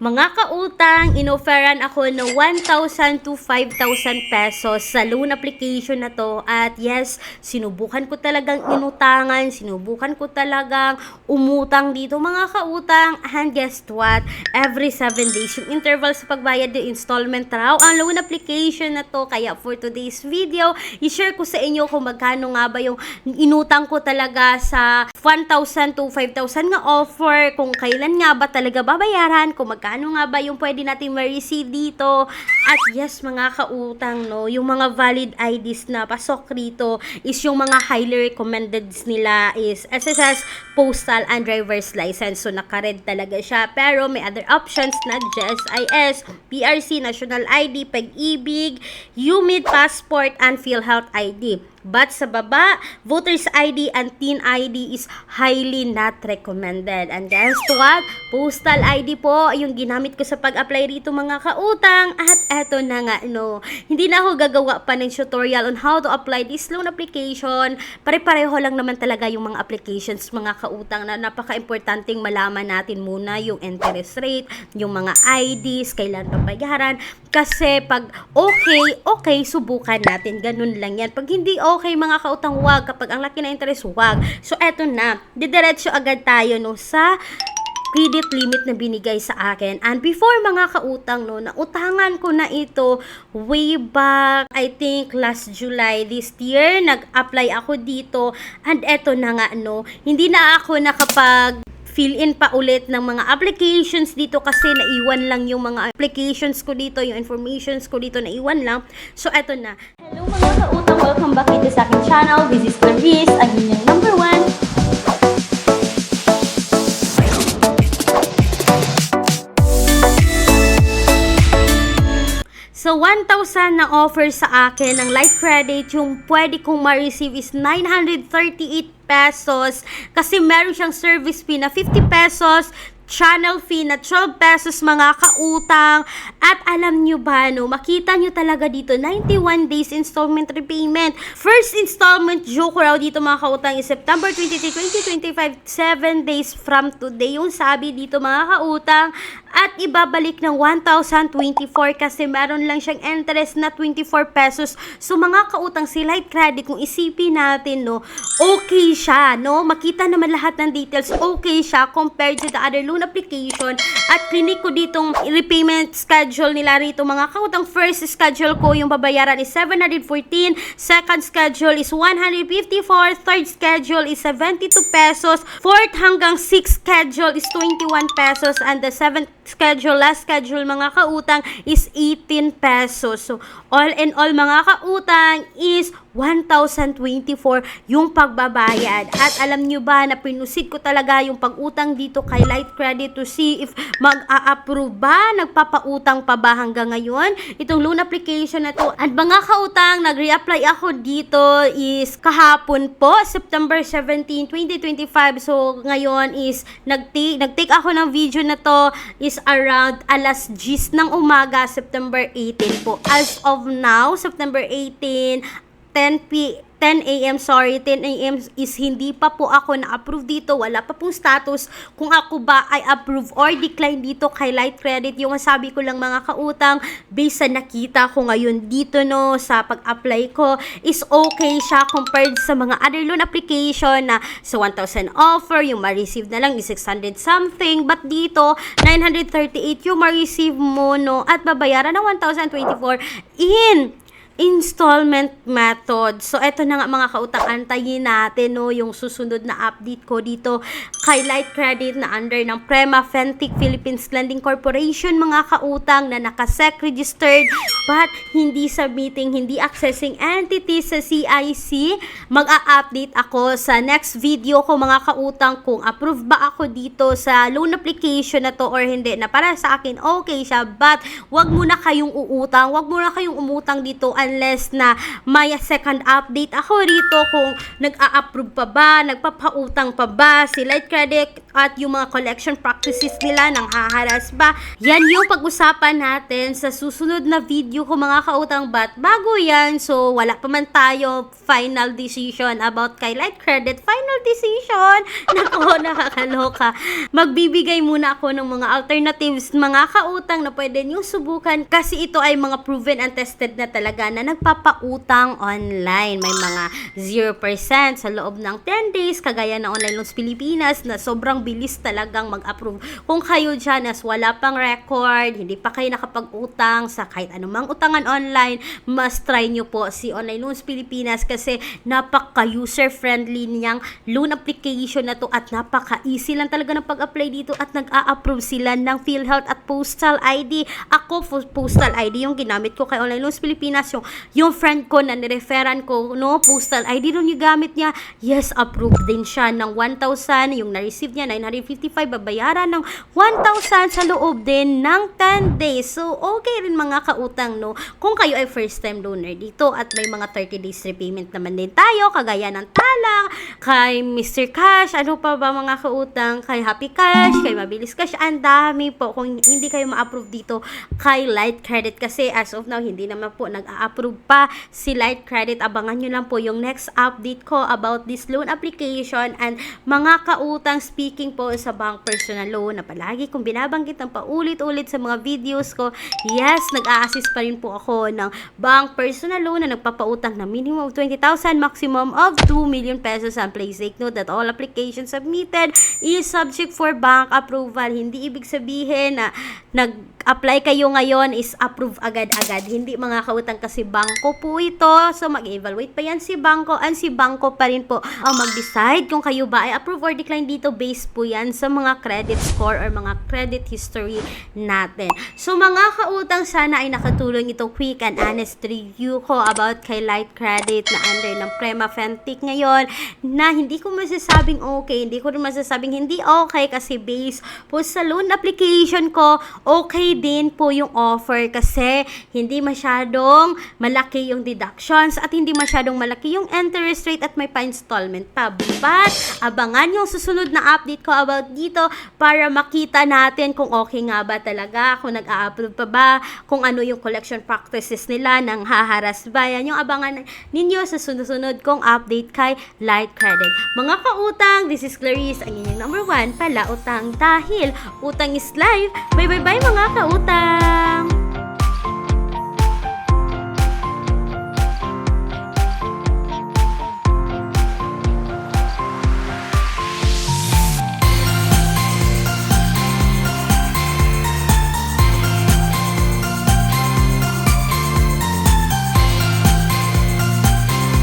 Mga kautang, inoferan ako ng 1,000 to 5,000 pesos sa loan application na to. At yes, sinubukan ko talagang inutangan, sinubukan ko talagang umutang dito mga kautang. And guess what? Every 7 days, yung interval sa pagbayad ng installment raw, ang loan application na to. Kaya for today's video, i-share ko sa inyo kung magkano nga ba yung inutang ko talaga sa 1,000 to 5,000 nga offer, kung kailan nga ba talaga babayaran, kung magkano nga ba yung pwede natin ma-receive dito. At yes, mga kautang, no, yung mga valid IDs na pasok rito is yung mga highly recommended nila is SSS, postal, and driver's license. So, naka-red talaga siya. Pero may other options na GSIS, PRC, National ID, Pag-ibig, UMID Passport, and PhilHealth ID. But sa baba, voter's ID and teen ID is highly not recommended. And guess what? Postal ID po yung ginamit ko sa pag-apply rito mga kautang. At eto na nga, no. Hindi na ako gagawa pa ng tutorial on how to apply this loan application. Pare-pareho lang naman talaga yung mga applications mga kautang na napaka-importanting malaman natin muna yung interest rate, yung mga IDs, kailan babayaran. Kasi pag okay, okay, subukan natin. Ganun lang yan. Pag hindi mga kautang, wag. Kapag ang laki na interest, wag. So, eto na. Didiretso agad tayo, no, sa credit limit na binigay sa akin. And before mga kautang, no, nautangan ko na ito way back, I think last July this year, nag-apply ako dito. And eto na nga, no, hindi na ako nakapag fill in pa ulit ng mga applications dito kasi naiwan lang yung mga applications ko dito, yung informations ko dito naiwan lang. So, eto na. Hello mga kautang, back dito sa aking channel. This is Clarice, ang inyong number one. So, 1,000 na offer sa akin ng light credit, yung pwede kong ma-receive is 938 pesos. Kasi meron siyang service fee na 50 pesos, channel fee na 12 pesos mga kautang. At alam nyo ba, no, makita nyo talaga dito, 91 days installment repayment. First installment due ko raw dito mga kautang is September 23, 2025, 7 days from today. Yung sabi dito mga kautang, at ibabalik ng 1,024 kasi meron lang siyang interest na 24 pesos. So mga kautang si Light Credit, kung isipin natin, no, okay siya, no? Makita naman lahat ng details, okay siya compared to the other loan application. At clinic ko ditong repayment schedule nila rito mga kautang. First schedule ko, yung babayaran is 714, second schedule is 154, third schedule is 72 pesos, fourth hanggang sixth schedule is 21 pesos, and the seventh schedule, last schedule mga kautang is 18 pesos. So, all in all mga kautang is 1,024 yung pagbabayad. At alam nyo ba na pinusit ko talaga yung pag-utang dito kay Light Credit to see if mag-a-approve ba, nagpapautang pa ba hanggang ngayon itong loan application na to. At mga kautang, nag-reapply ako dito is kahapon po, September 17, 2025. So, ngayon is nag-take, nag-take ako ng video na to is around alas 10 ng umaga, September 18 po. As of now, September 18, 10 p 10 a.m. sorry, 10 a.m. is hindi pa po ako na-approve dito. Wala pa pong status kung ako ba ay approve or decline dito kay Light Credit. Yung sabi ko lang mga kautang, based sa nakita ko ngayon dito no, sa pag-apply ko, is okay siya compared sa mga other loan application na sa 1,000 offer, yung ma-receive na lang is 600 something. But dito, 938 yung ma-receive mo no, at babayaran ng 1,024 in installment method. So, eto na nga mga kautang, antayin natin no, yung susunod na update ko dito kay Light Credit na under ng Prema Fentic Philippines Lending Corporation, mga kautang na nakasec registered but hindi submitting, hindi accessing entity sa CIC. Mag-a-update ako sa next video ko mga kautang kung approve ba ako dito sa loan application na to or hindi. Na para sa akin, okay siya but wag muna kayong uutang, wag muna kayong umutang dito unless na may second update ako rito kung nag-a-approve pa ba, nagpapautang pa ba si Light Credit at yung mga collection practices nila nang haharas ba. Yan yung pag-usapan natin sa susunod na video ko mga kautang bat. Bago yan, so wala pa man tayo final decision about kay Light Credit. Final decision! Nako, nakakaloka. Magbibigay muna ako ng mga alternatives, mga kautang na pwede niyong subukan kasi ito ay mga proven and tested na talaga na nagpapautang online. May mga 0% sa loob ng 10 days, kagaya ng Online Loans Pilipinas na sobrang bilis talagang mag-approve. Kung kayo dyan as wala pang record, hindi pa kayo nakapag-utang sa kahit anumang utangan online, must try nyo po si Online Loans Pilipinas kasi napaka-user-friendly niyang loan application na to at napaka-easy lang talaga ng pag-apply dito at nag-a-approve sila ng PhilHealth at Postal ID. Ako, po- Postal ID yung ginamit ko kay Online Loans Pilipinas. Yung, yung friend ko na nireferan ko, no, Postal ID rin yung gamit niya. Yes, approved din siya ng 1,000. Yung na-receive niya, 955, babayaran ng 1,000 sa loob din ng 10 days. So, okay rin mga kautang, no? Kung kayo ay first time loaner dito at may mga 30 days repayment naman din tayo, kagaya ng Talang, kay Mr. Cash, ano pa ba mga kautang, kay Happy Cash, kay Mabilis Cash, ang dami po. Kung hindi kayo ma-approve dito kay Light Credit kasi as of now, hindi naman po nag-a-approve pa si Light Credit. Abangan nyo lang po yung next update ko about this loan application and mga kautang speaking po sa bank personal loan na palagi kong binabanggit ng paulit-ulit sa mga videos ko. Yes, nag-a-assist pa rin po ako ng bank personal loan na nagpapautang na minimum of 20,000, maximum of 2 million pesos. And please take note that all applications submitted is subject for bank approval. Hindi ibig sabihin na nag-apply kayo ngayon is approve agad-agad. Hindi mga kautang kasi bangko po ito. So mag-evaluate pa yan si bangko and si bangko pa rin po ang mag-decide kung kayo ba ay approve or decline dito based po yan sa mga credit score or mga credit history natin. So mga kautang sana ay nakatulong itong quick and honest review ko about kay Light Credit na under ng Prema Fentic ngayon na hindi ko masasabing okay, hindi ko rin masasabing hindi okay kasi based po sa loan application ko, okay din po yung offer kasi hindi masyadong malaki yung deductions at hindi masyadong malaki yung interest rate at may pa-installment pa. But, abangan yung susunod na update ko about dito para makita natin kung okay nga ba talaga, kung nag-a-approve pa ba, kung ano yung collection practices nila ng haharas ba. Yan yung abangan ninyo sa sunod-sunod kong update kay Light Credit. Mga kautang, this is Clarice, ang inyong number one pala utang dahil utang is life. Bye bye bye mga kautang!